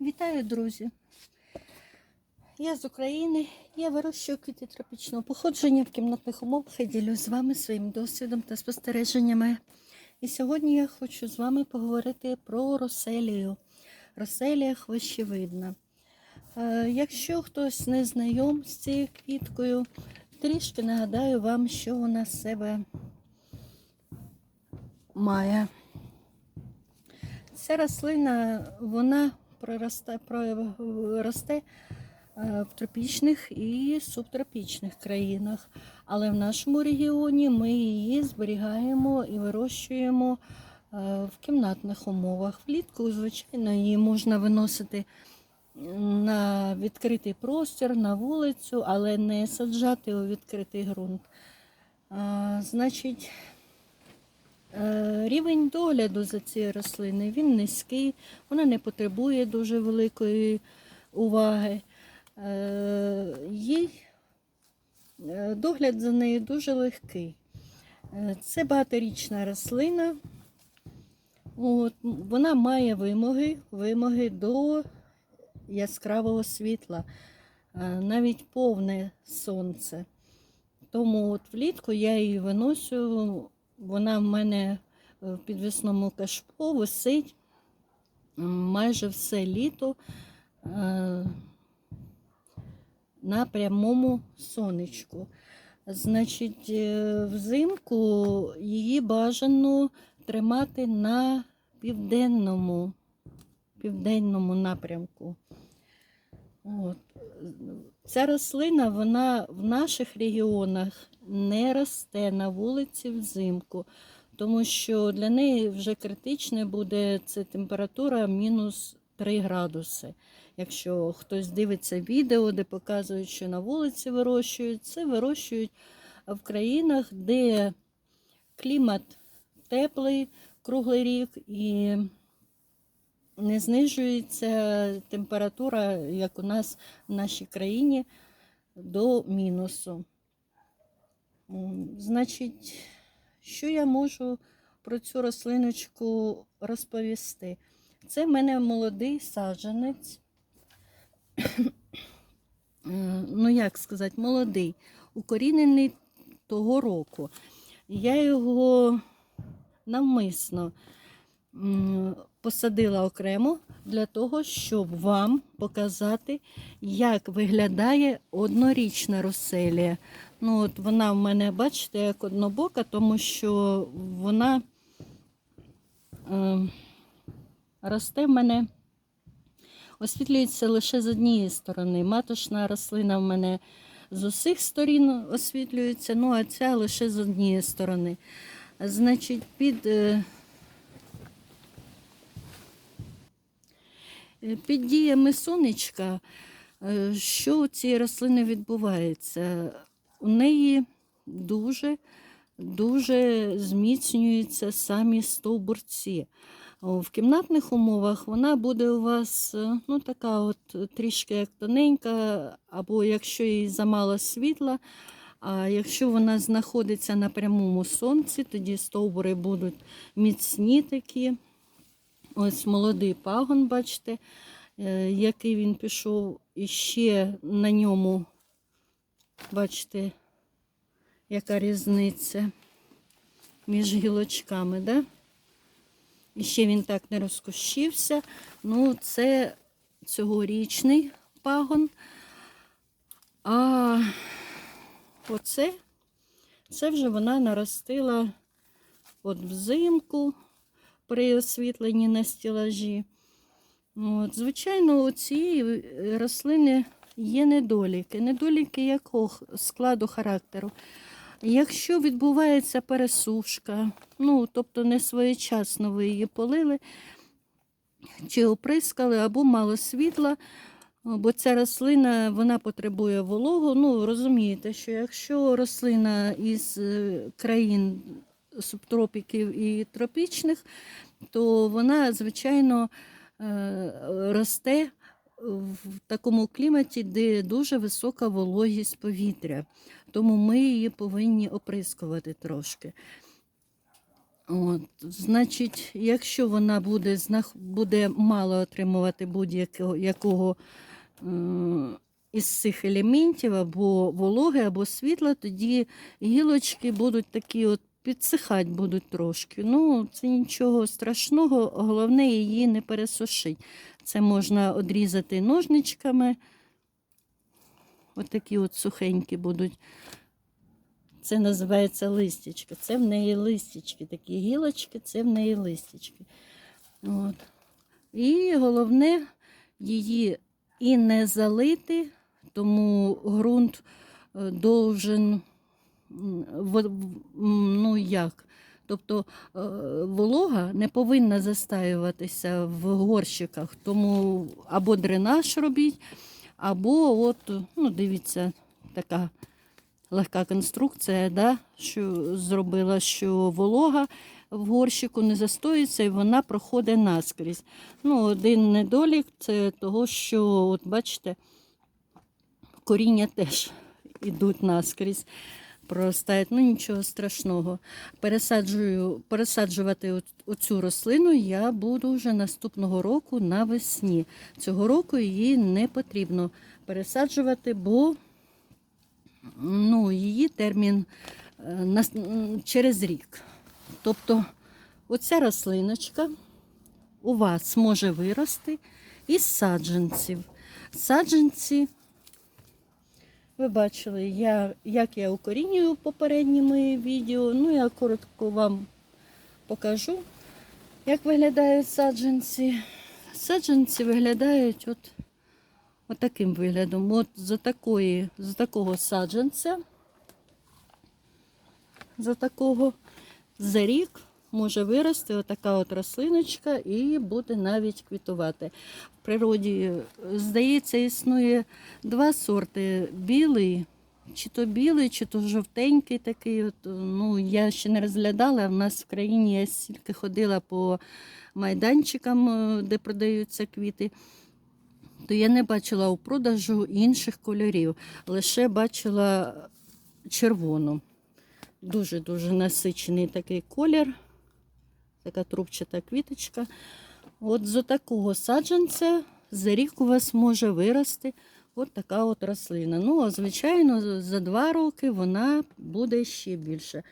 Вітаю, друзі! Я з України. Я вирощую квіти тропічного походження в кімнатних умовах і ділюсь з вами своїм досвідом та спостереженнями. І сьогодні я хочу з вами поговорити про роселію. Роселія хвощевидна. Е, Якщо хтось не знайом з цією квіткою, трішки нагадаю вам, що вона з себе має. Ця рослина вона проросте, проросте е, в тропічних і субтропічних країнах. Але в нашому регіоні ми її зберігаємо і вирощуємо е, в кімнатних умовах. Влітку, звичайно, її можна виносити на відкритий простір, на вулицю, але не саджати у відкритий ґрунт. А, Значить, Е, Рівень догляду за цією рослиною він низький, вона не потребує дуже великої уваги. Е, Їй е, догляд за нею дуже легкий. Е, Це багаторічна рослина. От, вона має вимоги, вимоги до яскравого світла, е, навіть повне сонце. Тому от влітку я її виносю вона в мене в підвісному кашпо висить майже все літо е, на прямому сонечку. Значить, е, взимку її бажано тримати на південному, південному напрямку. От. Ця рослина вона в наших регіонах не росте на вулиці взимку, тому що для неї вже критичне буде це температура мінус 3 градуси. Якщо хтось дивиться відео, де показують, що на вулиці вирощують, це вирощують в країнах, де клімат теплий круглий рік і не знижується температура, як у нас в нашій країні, до мінусу. Значить, що я можу про цю рослиночку розповісти? Це в мене молодий саджанець. Ну, як сказати, молодий, укорінений того року. Я його навмисно посадила окремо для того, щоб вам показати, як виглядає однорічна роселія. Ну, от вона в мене, бачите, як однобока, тому що вона е, росте в мене, освітлюється лише з однієї сторони. Маточна рослина в мене з усіх сторін освітлюється, ну а ця лише з однієї сторони. Значить, під, під діями сонечка, е, що у цій рослини відбувається? У неї дуже дуже зміцнюються самі стовбурці. В кімнатних умовах вона буде у вас е, ну, така от трішки як тоненька, або якщо їй замало світла, а якщо вона знаходиться на прямому сонці, тоді стовбури будуть міцні такі. Ось молодий пагон, бачите, е, який він пішов, і ще на ньому, бачите, яка різниця між гілочками, да? І ще він так не розкущився. Ну, це цьогорічний пагон. А оце, це вже вона наростила от взимку при освітленні на стілажі. От, звичайно, у цієї рослини є недоліки. Недоліки якого складу характеру. Якщо відбувається пересушка, ну, тобто не своєчасно ви її полили чи оприскали, або мало світла, бо ця рослина вона потребує вологу. Ну, розумієте, що якщо рослина із е, країн субтропіків і тропічних, то вона, звичайно, е, росте в такому кліматі, де дуже висока вологість повітря. Тому ми її повинні оприскувати трошки. От, значить, якщо вона буде, буде мало отримувати будь-якого якого, е, із цих елементів, або вологи, або світла, тоді гілочки будуть такі от підсихати будуть трошки. Ну, це нічого страшного, головне її не пересушить. Це можна одрізати ножничками. От от сухенькі будуть. Це називається листячка. Це в неї листячки. Такі гілочки, це в неї листячки. От. І головне її і не залити, тому ґрунт е, должен, ну як, тобто е, волога не повинна застаюватися в горщиках, тому або дренаж робіть, або от, ну дивіться, така легка конструкція, да, що зробила, що волога в горщику не застоїться і вона проходить наскрізь. Ну, один недолік це того, що, от бачите, коріння теж йдуть наскрізь. Проростають, ну нічого страшного. Пересаджую, пересаджувати оцю рослину я буду вже наступного року навесні. Цього року її не потрібно пересаджувати, бо ну, її термін е, через рік. Тобто оця рослиночка у вас може вирости із саджанців. Саджанці, ви бачили, я, як я укорінюю в попередньому відео. Ну, я коротко вам покажу, як виглядають саджанці. Саджанці виглядають от, от таким виглядом. От за, такої, за такого саджанця, за такого за рік може вирости отака от рослиночка і буде навіть квітувати. В природі, е, здається, існує два сорти: білий, чи то білий, чи то жовтенький такий. От, ну, я ще не розглядала. В нас в країні я стільки ходила по майданчикам, е, де продаються квіти. То я не бачила у продажу інших кольорів, лише бачила червону. Дуже-дуже насичений такий колір. Така трубчата квіточка. От з такого саджанця за рік у вас може вирости от така от рослина. Ну, а звичайно, за два роки вона буде ще більше.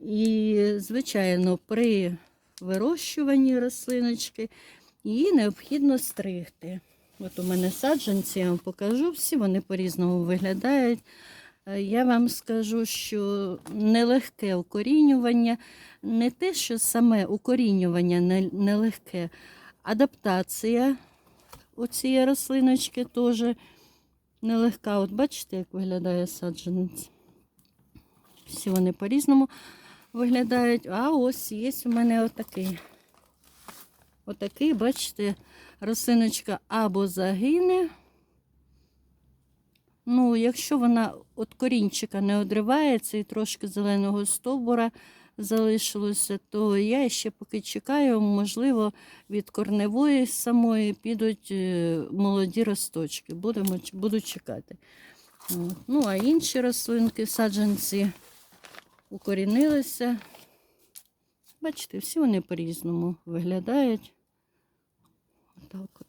І, звичайно, при вирощуванні рослиночки її необхідно стригти. От у мене саджанці, я вам покажу, всі вони по-різному виглядають. Е, Я вам скажу, що нелегке укорінювання, не те, що саме укорінювання нелегке, адаптація у цієї рослиночки теж нелегка. От бачите, як виглядає саджанець. Всі вони по-різному виглядають. А ось є у мене отакий. Отакий, бачите, рослиночка або загине. Ну, якщо вона від корінчика не одривається і трошки зеленого стовбура залишилося, то я ще поки чекаю, можливо, від корневої самої підуть е, молоді росточки. Будемо, буду чекати. Ну, а інші рослинки, саджанці укорінилися. Бачите, всі вони по-різному виглядають. Отак от.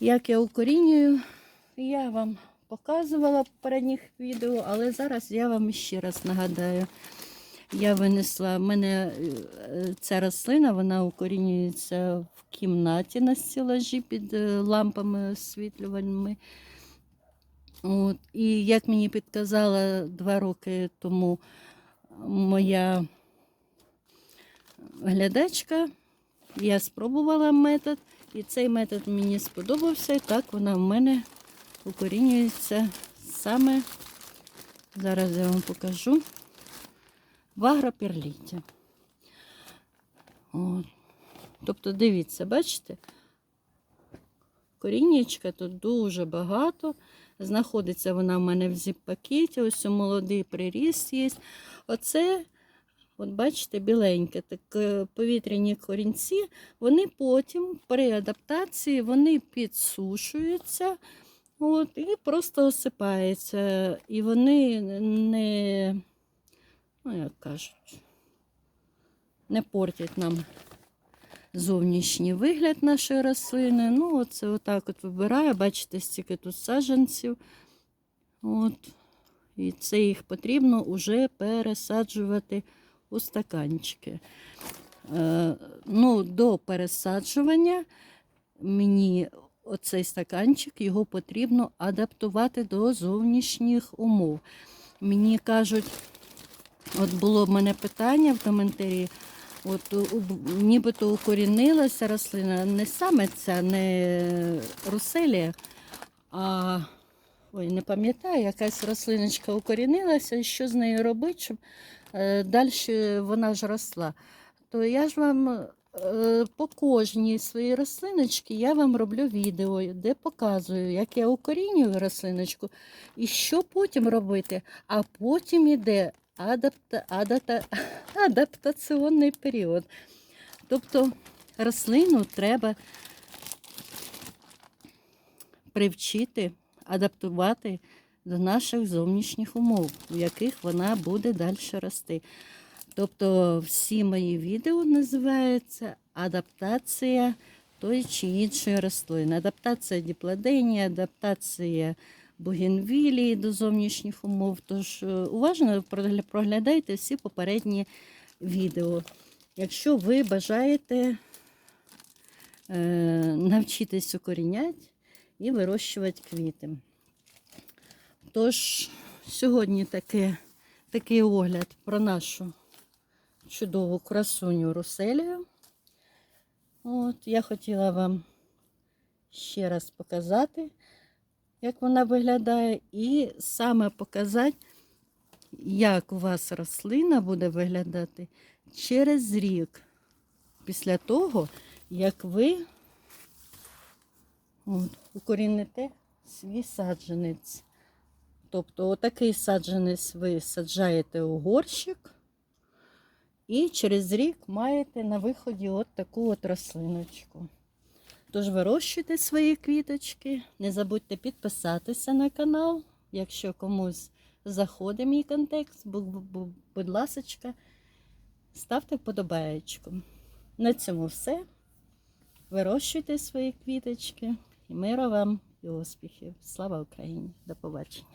Як я укорінюю, я вам показувала в попередніх відео, але зараз я вам ще раз нагадаю. Я винесла, в мене е, ця рослина, вона укорінюється в кімнаті на стілажі під е, лампами освітлювальними. От. І як мені підказала два роки тому моя глядачка, я спробувала метод, і цей метод мені сподобався, і так вона в мене укорінюється саме, зараз я вам покажу, в агроперліті. От. Тобто, дивіться, бачите? Коріннячка тут дуже багато. Знаходиться вона в мене в зіп-пакеті, ось у молодий приріст є. Оце, от бачите, біленьке, так е, повітряні корінці, вони потім при адаптації вони підсушуються от, і просто осипаються. І вони не, ну як кажуть, не портять нам зовнішній вигляд нашої рослини. Ну, оце отак от вибираю. Бачите, стільки тут саджанців. От. І це їх потрібно вже пересаджувати у стаканчики. Е, ну, до пересаджування мені оцей стаканчик його потрібно адаптувати до зовнішніх умов. Мені кажуть, от було в мене питання в коментарі. От нібито укорінилася рослина, не саме ця, не руселія, а ой, не пам'ятаю, якась рослиночка укорінилася, що з нею робити, щоб е, далі вона ж росла. То я ж вам по кожній своїй рослиночці я вам роблю відео, де показую, як я укорінюю рослиночку і що потім робити. А потім іде адапта, адата, адаптаційний період. Тобто рослину треба привчити, адаптувати до наших зовнішніх умов, в яких вона буде далі рости. Тобто всі мої відео називаються адаптація тої чи іншої рослини. Адаптація діплоденії, адаптація бугенвілії до зовнішніх умов. Тож е, уважно проглядайте всі попередні відео. Якщо ви бажаєте е, навчитись укоріняти і вирощувати квіти. Тож, сьогодні таке, такий огляд про нашу чудову красуню Руселію. От, я хотіла вам ще раз показати, як вона виглядає, і саме показати, як у вас рослина буде виглядати через рік, після того, як ви от, укоріните свій саджанець. Тобто, отакий саджанець ви саджаєте у горщик. І через рік маєте на виході от таку от рослиночку. Тож вирощуйте свої квіточки. Не забудьте підписатися на канал, якщо комусь заходить мій контекст, бу- бу- бу- будь ласочка, ставте вподобаєчку. На цьому все. Вирощуйте свої квіточки. І миру вам і успіхів. Слава Україні! До побачення!